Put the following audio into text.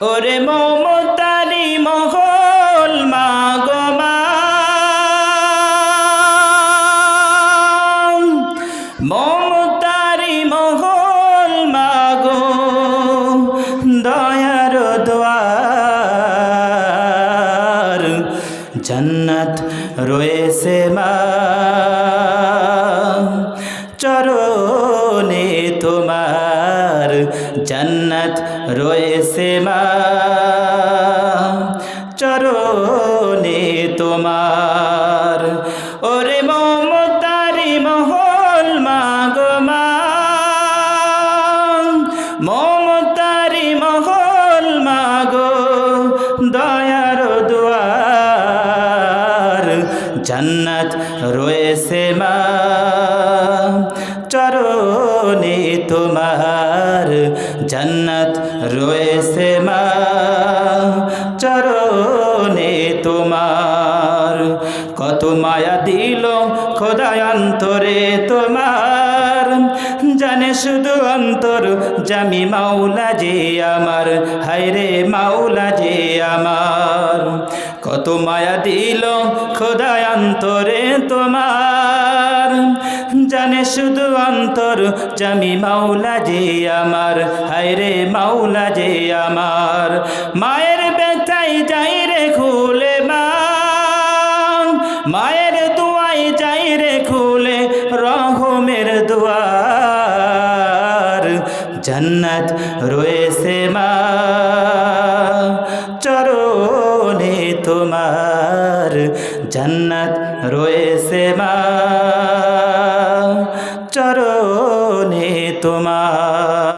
ওরে মমতারি মহল মা। মমতারি মহল মাগো দয়ার দোয়ার জন্নত রয়েছে মা। চরণে তোমার জন্নত রয়েছে চরণে তোমার। ওরে মমতারি মহল মাগো মা। মমতারি মহল মাগো দয়ার দুয়ার। জন্নত রয়েছে মা। চরণে তোমার জন্নত রয়েছে মা। চরণে তোমার কত মায়া দিল খোদায় অন্তরে তোমার। জানে শুধু অন্তর, জামি মাওলা যে আমার, হায়রে মাওলা যে আমার। কত মায়া দিল খোদায় অন্তরে তোমার। জানে শুধু অন্তর। জামি মাওলা যে আমার হায়রে মাওলা যে আমার। মায়ের ব্যথাই যাই রে খুলে মায়ের দুয়াই যাই রে খুলে রহমের দুয়ার। জন্নত রয়েছে মা, চরণে তোমার। জন্নত রয়েছে মা। চরণে তোমার